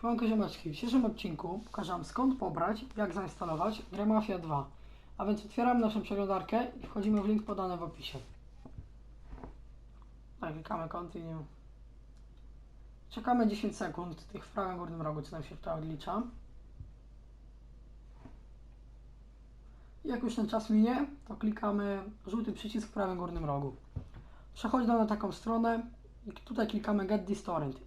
Siemanko ziomeczki, w dzisiejszym odcinku pokażę Wam skąd pobrać, jak zainstalować grę Mafia 2. A więc otwieramy naszą przeglądarkę i wchodzimy w link podany w opisie. Tak, klikamy continue. Czekamy 10 sekund, tych w prawym górnym rogu, co nam się tutaj odlicza. Jak już ten czas minie, to klikamy żółty przycisk w prawym górnym rogu. Przechodzi nam na taką stronę i tutaj klikamy Get this torrent.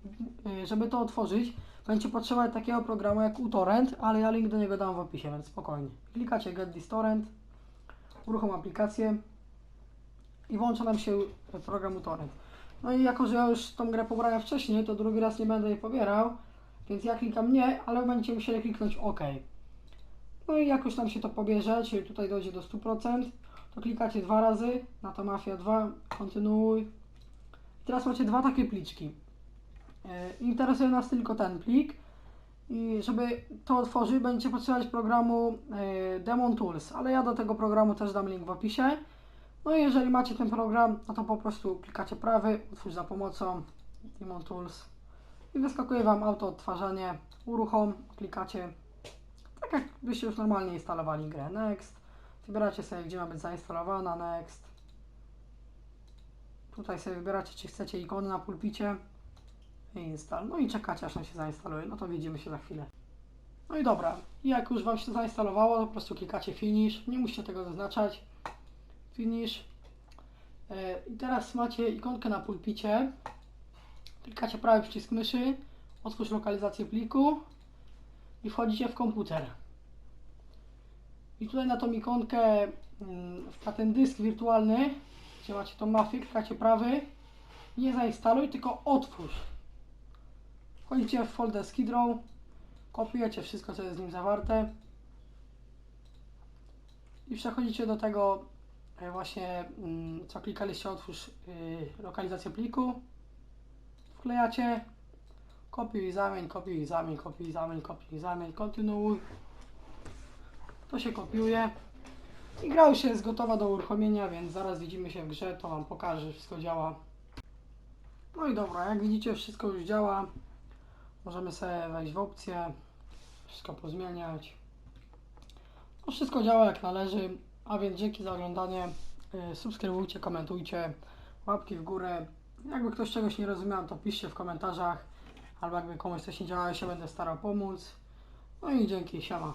Yy, Żeby to otworzyć, będzie potrzebować takiego programu jak uTorrent, ale ja link do niego dam w opisie, więc spokojnie. Klikacie Get this torrent, uruchom aplikację i włącza nam się program uTorrent. No i jako, że ja już tą grę pobrałem wcześniej, to drugi raz nie będę jej pobierał, więc ja klikam nie, ale będziecie musieli kliknąć OK. No i jak już tam się to pobierze, czyli tutaj dojdzie do 100%, to klikacie dwa razy na to Mafia 2, kontynuuj. I teraz macie dwa takie pliczki. E, Interesuje nas tylko ten plik. I żeby to otworzyć, będziecie potrzebować programu e, Demon Tools, ale ja do tego programu też dam link w opisie. No i jeżeli macie ten program, no to po prostu klikacie prawy, utwórz za pomocą Demon Tools i wyskakuje Wam auto odtwarzanie, uruchom, klikacie tak jakbyście już normalnie instalowali grę. Next. Wybieracie sobie, gdzie ma być zainstalowana. Next. Tutaj sobie wybieracie, czy chcecie ikony na pulpicie. Install. No i czekacie, aż on się zainstaluje. No to widzimy się za chwilę. No i dobra. Jak już Wam się zainstalowało, to po prostu klikacie Finish. Nie musicie tego zaznaczać. Finish. E, I teraz macie ikonkę na pulpicie. Klikacie prawy przycisk myszy. Otwórz lokalizację pliku i wchodzicie w komputer. I tutaj na tą ikonkę, mm, na ten dysk wirtualny, gdzie macie tą mafię, klikacie prawy, nie zainstaluj, tylko otwórz. Wchodzicie w folder Skid Row, kopiujecie wszystko, co jest z nim zawarte i przechodzicie do tego e, właśnie, mm, co klikaliście, otwórz y, lokalizację pliku, wklejacie, Kopiuj zamień, kopiuj zamień, kopiuj zamień, kopiuj zamień, kontynuuj. To się kopiuje. I gra już jest gotowa do uruchomienia, więc zaraz widzimy się w grze, to Wam pokażę, wszystko działa. No i dobra, jak widzicie wszystko już działa. Możemy sobie wejść w opcję, wszystko pozmieniać. No wszystko działa jak należy, a więc dzięki za oglądanie. Yy, Subskrybujcie, komentujcie, łapki w górę. Jakby ktoś czegoś nie rozumiał, to piszcie w komentarzach albo jakby komuś coś nie działało, się będę starał pomóc. No i dzięki, siema.